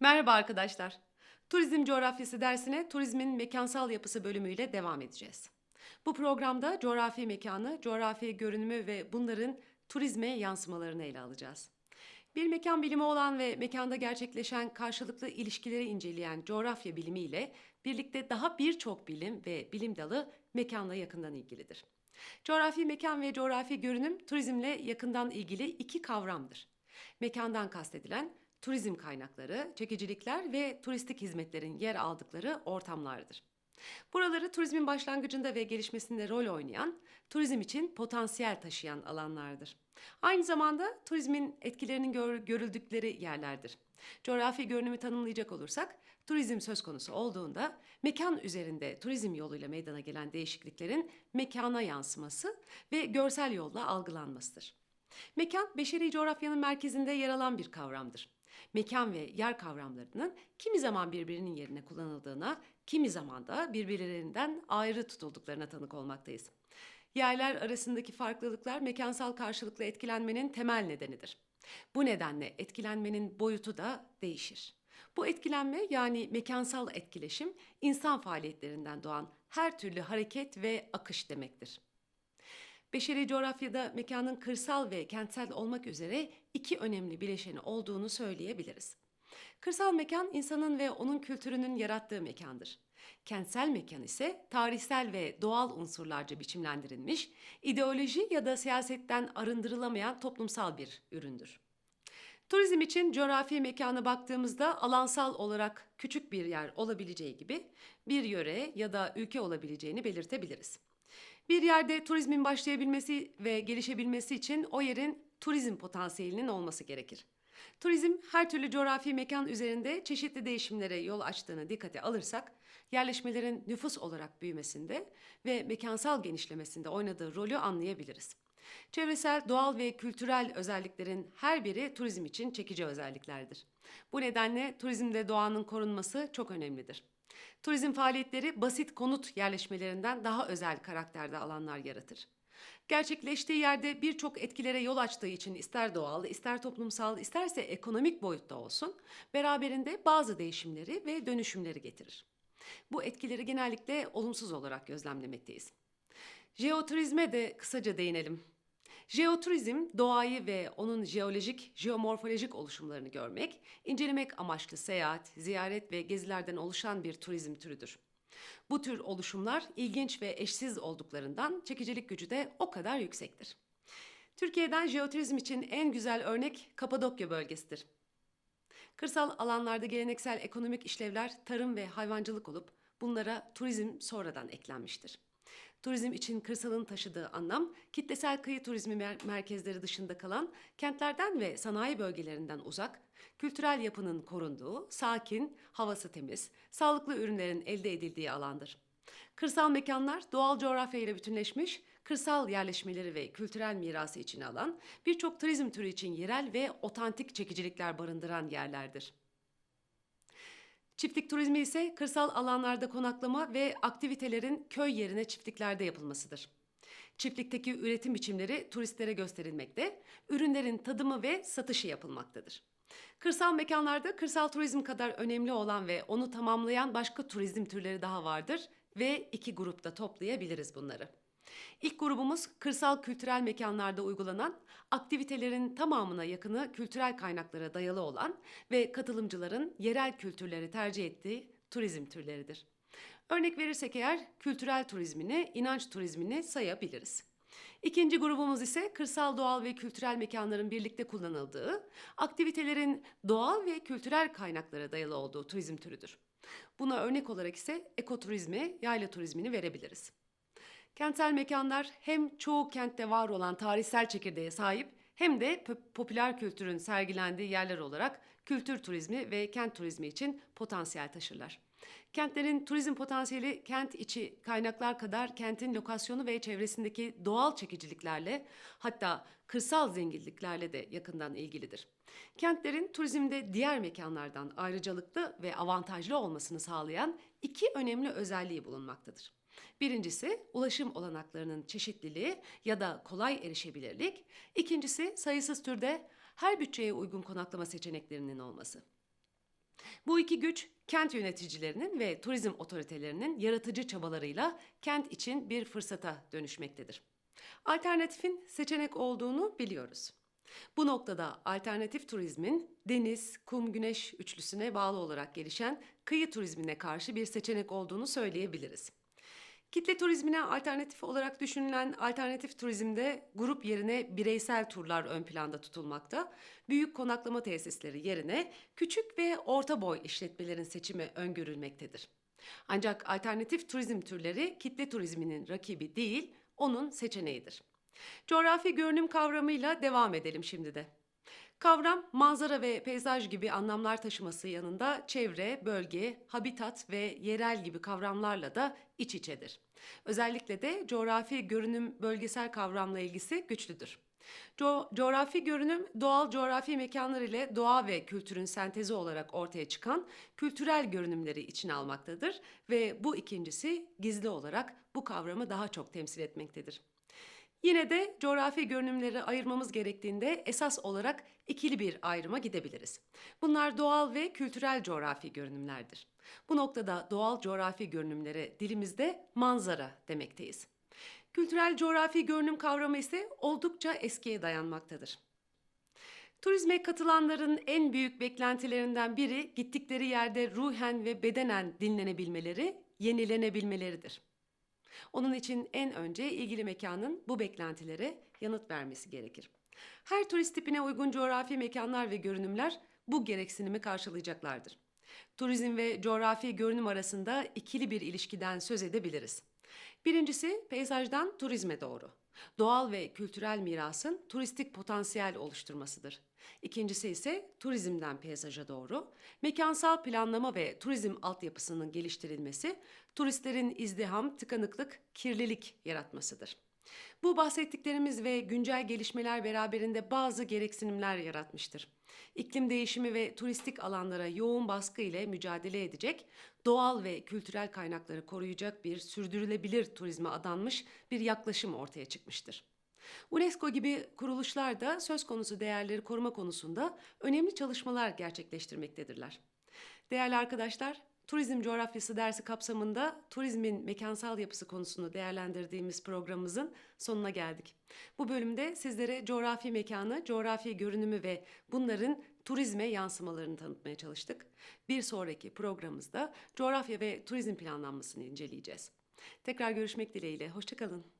Merhaba arkadaşlar. Turizm coğrafyası dersine turizmin mekansal yapısı bölümüyle devam edeceğiz. Bu programda coğrafi mekanı, coğrafi görünümü ve bunların turizme yansımalarını ele alacağız. Bir mekan bilimi olan ve mekanda gerçekleşen karşılıklı ilişkileri inceleyen coğrafya bilimi ile birlikte daha birçok bilim ve bilim dalı mekanla yakından ilgilidir. Coğrafi mekan ve coğrafi görünüm turizmle yakından ilgili iki kavramdır. Mekandan kastedilen turizm kaynakları, çekicilikler ve turistik hizmetlerin yer aldıkları ortamlardır. Buraları turizmin başlangıcında ve gelişmesinde rol oynayan, turizm için potansiyel taşıyan alanlardır. Aynı zamanda turizmin etkilerinin gör- görüldükleri yerlerdir. Coğrafi görünümü tanımlayacak olursak, turizm söz konusu olduğunda mekan üzerinde turizm yoluyla meydana gelen değişikliklerin mekana yansıması ve görsel yolla algılanmasıdır. Mekan, beşeri coğrafyanın merkezinde yer alan bir kavramdır. Mekan ve yer kavramlarının kimi zaman birbirinin yerine kullanıldığına, kimi zaman da birbirlerinden ayrı tutulduklarına tanık olmaktayız. Yerler arasındaki farklılıklar mekansal karşılıklı etkilenmenin temel nedenidir. Bu nedenle etkilenmenin boyutu da değişir. Bu etkilenme yani mekansal etkileşim insan faaliyetlerinden doğan her türlü hareket ve akış demektir. Beşeri coğrafyada mekanın kırsal ve kentsel olmak üzere iki önemli bileşeni olduğunu söyleyebiliriz. Kırsal mekan insanın ve onun kültürünün yarattığı mekandır. Kentsel mekan ise tarihsel ve doğal unsurlarca biçimlendirilmiş, ideoloji ya da siyasetten arındırılamayan toplumsal bir üründür. Turizm için coğrafi mekana baktığımızda alansal olarak küçük bir yer olabileceği gibi bir yöre ya da ülke olabileceğini belirtebiliriz. Bir yerde turizmin başlayabilmesi ve gelişebilmesi için o yerin turizm potansiyelinin olması gerekir. Turizm her türlü coğrafi mekan üzerinde çeşitli değişimlere yol açtığını dikkate alırsak, yerleşmelerin nüfus olarak büyümesinde ve mekansal genişlemesinde oynadığı rolü anlayabiliriz. Çevresel, doğal ve kültürel özelliklerin her biri turizm için çekici özelliklerdir. Bu nedenle turizmde doğanın korunması çok önemlidir. Turizm faaliyetleri basit konut yerleşmelerinden daha özel karakterde alanlar yaratır. Gerçekleştiği yerde birçok etkilere yol açtığı için ister doğal, ister toplumsal, isterse ekonomik boyutta olsun, beraberinde bazı değişimleri ve dönüşümleri getirir. Bu etkileri genellikle olumsuz olarak gözlemlemekteyiz. Jeoturizme de kısaca değinelim. Jeoturizm, doğayı ve onun jeolojik, jeomorfolojik oluşumlarını görmek, incelemek amaçlı seyahat, ziyaret ve gezilerden oluşan bir turizm türüdür. Bu tür oluşumlar ilginç ve eşsiz olduklarından çekicilik gücü de o kadar yüksektir. Türkiye'den jeoturizm için en güzel örnek Kapadokya bölgesidir. Kırsal alanlarda geleneksel ekonomik işlevler tarım ve hayvancılık olup bunlara turizm sonradan eklenmiştir. Turizm için kırsalın taşıdığı anlam, kitlesel kıyı turizmi mer- merkezleri dışında kalan kentlerden ve sanayi bölgelerinden uzak, kültürel yapının korunduğu, sakin, havası temiz, sağlıklı ürünlerin elde edildiği alandır. Kırsal mekanlar doğal coğrafya ile bütünleşmiş, kırsal yerleşmeleri ve kültürel mirası içine alan, birçok turizm türü için yerel ve otantik çekicilikler barındıran yerlerdir. Çiftlik turizmi ise kırsal alanlarda konaklama ve aktivitelerin köy yerine çiftliklerde yapılmasıdır. Çiftlikteki üretim biçimleri turistlere gösterilmekte, ürünlerin tadımı ve satışı yapılmaktadır. Kırsal mekanlarda kırsal turizm kadar önemli olan ve onu tamamlayan başka turizm türleri daha vardır ve iki grupta toplayabiliriz bunları. İlk grubumuz kırsal kültürel mekanlarda uygulanan, aktivitelerin tamamına yakını kültürel kaynaklara dayalı olan ve katılımcıların yerel kültürleri tercih ettiği turizm türleridir. Örnek verirsek eğer kültürel turizmini, inanç turizmini sayabiliriz. İkinci grubumuz ise kırsal doğal ve kültürel mekanların birlikte kullanıldığı, aktivitelerin doğal ve kültürel kaynaklara dayalı olduğu turizm türüdür. Buna örnek olarak ise ekoturizmi, yayla turizmini verebiliriz. Kentsel mekanlar hem çoğu kentte var olan tarihsel çekirdeğe sahip hem de popüler kültürün sergilendiği yerler olarak kültür turizmi ve kent turizmi için potansiyel taşırlar. Kentlerin turizm potansiyeli kent içi kaynaklar kadar kentin lokasyonu ve çevresindeki doğal çekiciliklerle hatta kırsal zenginliklerle de yakından ilgilidir. Kentlerin turizmde diğer mekanlardan ayrıcalıklı ve avantajlı olmasını sağlayan iki önemli özelliği bulunmaktadır. Birincisi ulaşım olanaklarının çeşitliliği ya da kolay erişebilirlik. İkincisi sayısız türde her bütçeye uygun konaklama seçeneklerinin olması. Bu iki güç kent yöneticilerinin ve turizm otoritelerinin yaratıcı çabalarıyla kent için bir fırsata dönüşmektedir. Alternatifin seçenek olduğunu biliyoruz. Bu noktada alternatif turizmin deniz, kum, güneş üçlüsüne bağlı olarak gelişen kıyı turizmine karşı bir seçenek olduğunu söyleyebiliriz. Kitle turizmine alternatif olarak düşünülen alternatif turizmde grup yerine bireysel turlar ön planda tutulmakta. Büyük konaklama tesisleri yerine küçük ve orta boy işletmelerin seçimi öngörülmektedir. Ancak alternatif turizm türleri kitle turizminin rakibi değil, onun seçeneğidir. Coğrafi görünüm kavramıyla devam edelim şimdi de. Kavram manzara ve peyzaj gibi anlamlar taşıması yanında çevre, bölge, habitat ve yerel gibi kavramlarla da iç içedir. Özellikle de coğrafi görünüm bölgesel kavramla ilgisi güçlüdür. Co- coğrafi görünüm doğal coğrafi mekanlar ile doğa ve kültürün sentezi olarak ortaya çıkan kültürel görünümleri içine almaktadır ve bu ikincisi gizli olarak bu kavramı daha çok temsil etmektedir. Yine de coğrafi görünümleri ayırmamız gerektiğinde esas olarak ikili bir ayrıma gidebiliriz. Bunlar doğal ve kültürel coğrafi görünümlerdir. Bu noktada doğal coğrafi görünümlere dilimizde manzara demekteyiz. Kültürel coğrafi görünüm kavramı ise oldukça eskiye dayanmaktadır. Turizme katılanların en büyük beklentilerinden biri gittikleri yerde ruhen ve bedenen dinlenebilmeleri, yenilenebilmeleridir. Onun için en önce ilgili mekanın bu beklentilere yanıt vermesi gerekir. Her turist tipine uygun coğrafi mekanlar ve görünümler bu gereksinimi karşılayacaklardır. Turizm ve coğrafi görünüm arasında ikili bir ilişkiden söz edebiliriz. Birincisi peyzajdan turizme doğru. Doğal ve kültürel mirasın turistik potansiyel oluşturmasıdır. İkincisi ise turizmden peyzaja doğru. Mekansal planlama ve turizm altyapısının geliştirilmesi, turistlerin izdiham, tıkanıklık, kirlilik yaratmasıdır. Bu bahsettiklerimiz ve güncel gelişmeler beraberinde bazı gereksinimler yaratmıştır. İklim değişimi ve turistik alanlara yoğun baskı ile mücadele edecek, doğal ve kültürel kaynakları koruyacak bir sürdürülebilir turizme adanmış bir yaklaşım ortaya çıkmıştır. UNESCO gibi kuruluşlar da söz konusu değerleri koruma konusunda önemli çalışmalar gerçekleştirmektedirler. Değerli arkadaşlar, Turizm Coğrafyası dersi kapsamında turizmin mekansal yapısı konusunu değerlendirdiğimiz programımızın sonuna geldik. Bu bölümde sizlere coğrafi mekanı, coğrafi görünümü ve bunların turizme yansımalarını tanıtmaya çalıştık. Bir sonraki programımızda coğrafya ve turizm planlanmasını inceleyeceğiz. Tekrar görüşmek dileğiyle, hoşçakalın.